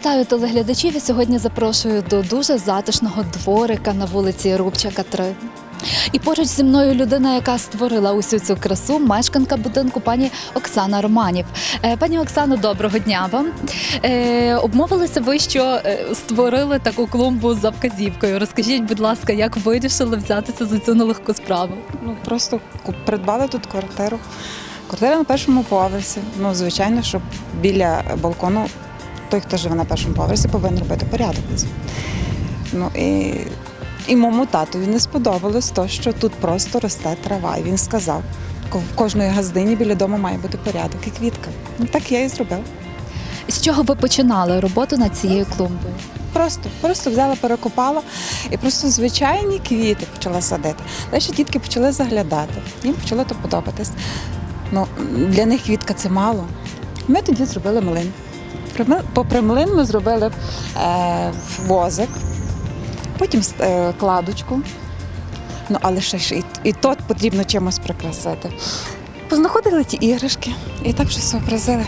Вітаю телеглядачів. І сьогодні запрошую до дуже затишного дворика на вулиці Рубчака 3. І поруч зі мною людина, яка створила усю цю красу, мешканка будинку пані Оксана Романів. Е, Пані Оксано, доброго дня вам. Е, обмовилися ви, що е, створили таку клумбу за вказівкою. Розкажіть, будь ласка, як вирішили взятися за цю нелегку справу? Ну просто придбали тут квартиру. Квартира на першому поверсі. Ну, звичайно, що біля балкону той, хто живе на першому поверсі, повинен робити порядок. Ну і, і моєму татові не сподобалось то, що тут просто росте трава. І він сказав, в кожної газдині біля дому має бути порядок і квітка. Ну так я і зробила. З чого ви починали роботу над цією клумбою? Просто, просто взяла, перекопала і просто звичайні квіти почала садити. Далі дітки почали заглядати. Їм почало то подобатись. Ну, для них квітка це мало. Ми тоді зробили млин. Попри млин ми зробили е, возик, потім е, кладочку. Ну, але ще ж і, і то потрібно чимось прикрасити. Познаходили ті іграшки і так щось образили.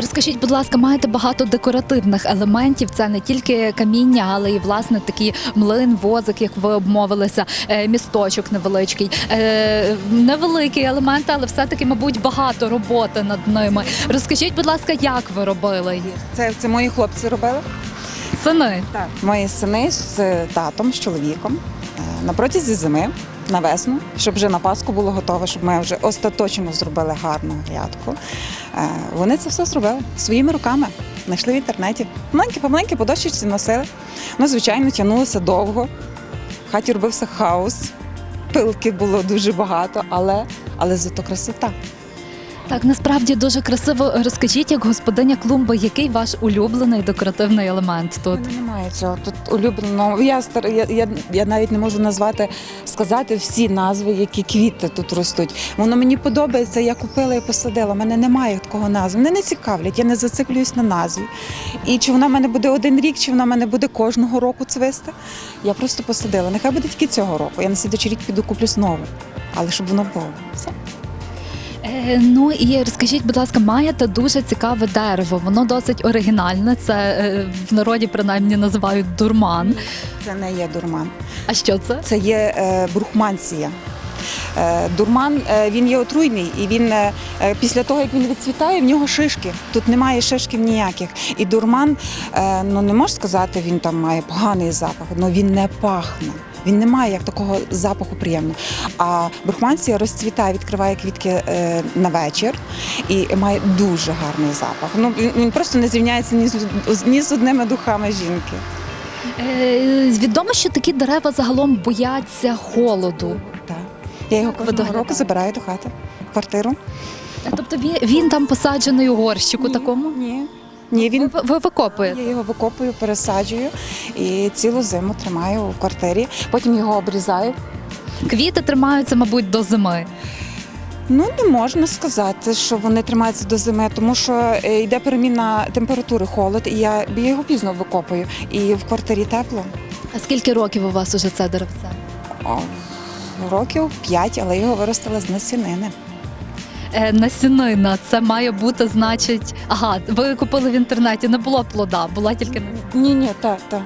Розкажіть, будь ласка, маєте багато декоративних елементів. Це не тільки каміння, але і власне такий млин, возик, як ви обмовилися, е, місточок невеличкий. Е, Невеликий елемент, але все-таки, мабуть, багато роботи над ними. Розкажіть, будь ласка, як ви робили їх? Це, це мої хлопці робили. Сини. Так. Мої сини з татом, з чоловіком е, на протязі зими, на весну, щоб вже на Пасху було готове, щоб ми вже остаточно зробили гарну грядку. Е, Вони це все зробили своїми руками. Знайшли в інтернеті. Маленькі помаленькі по дощечці носили. Ну, звичайно, тягнулося довго. В хаті робився хаос. Пилки було дуже багато, але, але зато красота. Так, насправді дуже красиво. Розкажіть, як господиня клумби, який ваш улюблений декоративний елемент тут? немає цього. Тут улюблено. Я, стар... я, я, я навіть не можу назвати, сказати всі назви, які квіти тут ростуть. Воно мені подобається, я купила і посадила. У мене немає такого назви. Мене не цікавлять, я не зациклююсь на назві. І чи вона в мене буде один рік, чи вона в мене буде кожного року цвисти. Я просто посадила. Нехай буде тільки цього року. Я на слідчий рік піду куплю знову. Але щоб воно було. Все. Е, ну і розкажіть, будь ласка, маєте дуже цікаве дерево. Воно досить оригінальне. Це е, в народі принаймні називають дурман. Це не є дурман. А що це? це є е, брухманція. Е, Дурман е, він є отруйний, і він е, е, після того, як він відцвітає, в нього шишки. Тут немає шишків ніяких. І дурман, е, ну не можеш сказати, він там має поганий запах, але він не пахне. Він не має як такого запаху приємного. А брухманція розцвітає, відкриває квітки е, на вечір і має дуже гарний запах. Ну він, просто не зрівняється ні з ні з одними духами жінки. Е, відомо, що такі дерева загалом бояться холоду. Так. Я його кожного року забираю до хати, квартиру. Е, Тобто він, там посаджений у горщику такому? Ні. Ні, він ви викопуєте? я його викопую, пересаджую і цілу зиму тримаю в квартирі. Потім його обрізаю. Квіти тримаються, мабуть, до зими. Ну не можна сказати, що вони тримаються до зими, тому що е, йде переміна температури, холод, і я, я його пізно викопую. І в квартирі тепло. А скільки років у вас уже це деревце? О, років п'ять, але його виростила з насінини. Е, насінина, це має бути, значить. Ага, ви купили в інтернеті, не було плода, була тільки Ні, ні, так, так.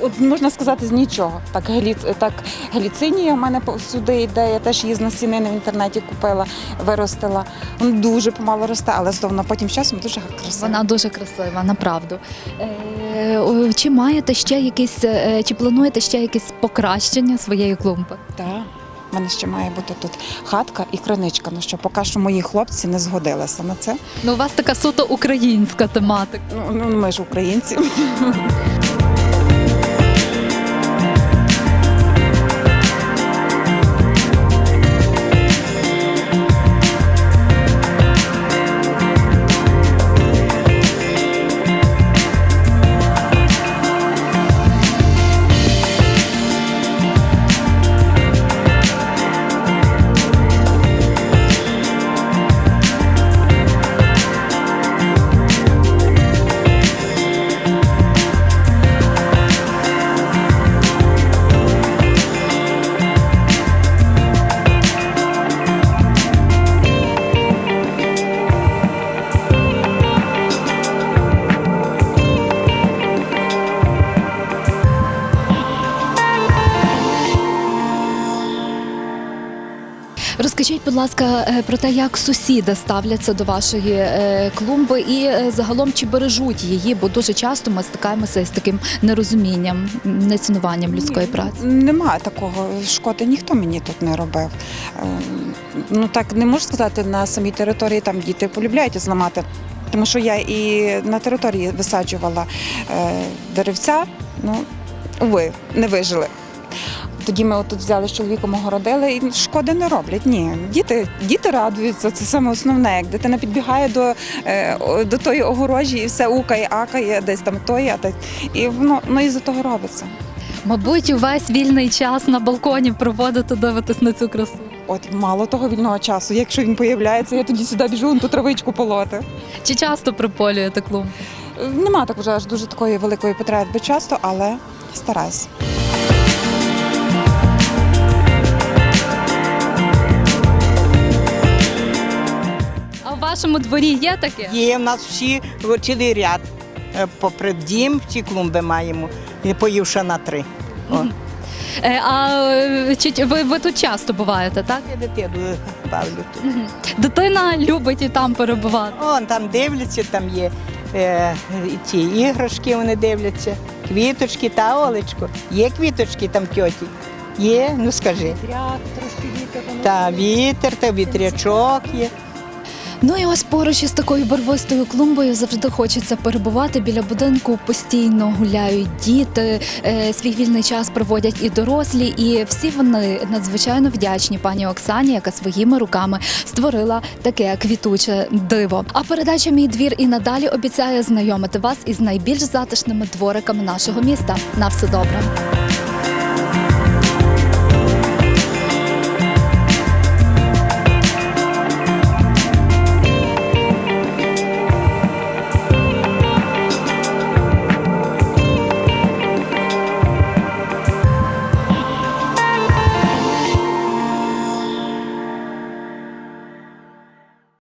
От можна сказати з нічого. Так, гліц, так гліцинія в мене сюди йде. Я теж її з насінини в інтернеті купила, виростила. Вона дуже помало росте, але здовно потім з часом дуже красиво. Вона дуже красива, направду. Е, чи маєте ще якісь, е, чи плануєте ще якісь покращення своєї клумби? Так. У мене ще має бути тут хатка і криничка. Ну що поки що мої хлопці не згодилися на це. Ну, у вас така суто українська тематика. Ну, ну ми ж українці. Ласка, е, про те, як сусіди ставляться до вашої е, клумби і е, загалом чи бережуть її, бо дуже часто ми стикаємося з таким нерозумінням, нецінуванням людської праці. Немає такого шкоди, ніхто мені тут не робив. Ну так не можу сказати на самій території, там діти полюбляють зламати. Тому що я і на території висаджувала деревця, ну, ви не вижили. Тоді ми отут взяли з чоловіком, огородили і шкоди не роблять. Ні, діти, діти радуються, це саме основне. Як дитина підбігає до, е, до тої огорожі і все укає, акає, десь там тоє, а десь і воно ну, і за того робиться. Мабуть, увесь вільний час на балконі проводити, дивитись на цю красу. От мало того вільного часу. Якщо він появляється, я тоді сюди біжу на ту травичку полоти. Чи часто приполюєте клумбу? Нема так вже аж дуже такої великої потреби часто, але стараюсь. Вашому дворі є таке? Є в нас всі о, цілий ряд. Е, Попри дім, всі клумби маємо, і поївши на три. О. Е, а е, чи ви, ви тут часто буваєте, так? Я дитину бавлю тут. Дитина любить і там перебувати. Вон там дивляться, там є е, і ті іграшки, вони дивляться, квіточки та Олечко. Є квіточки там тьоті? Є, ну скажи. Та вітер, та вітрячок є. Ну і ось поруч із такою барвистою клумбою завжди хочеться перебувати біля будинку. Постійно гуляють діти, е, свій вільний час проводять і дорослі, і всі вони надзвичайно вдячні пані Оксані, яка своїми руками створила таке квітуче диво. А передача мій двір і надалі обіцяє знайомити вас із найбільш затишними двориками нашого міста. На все добре.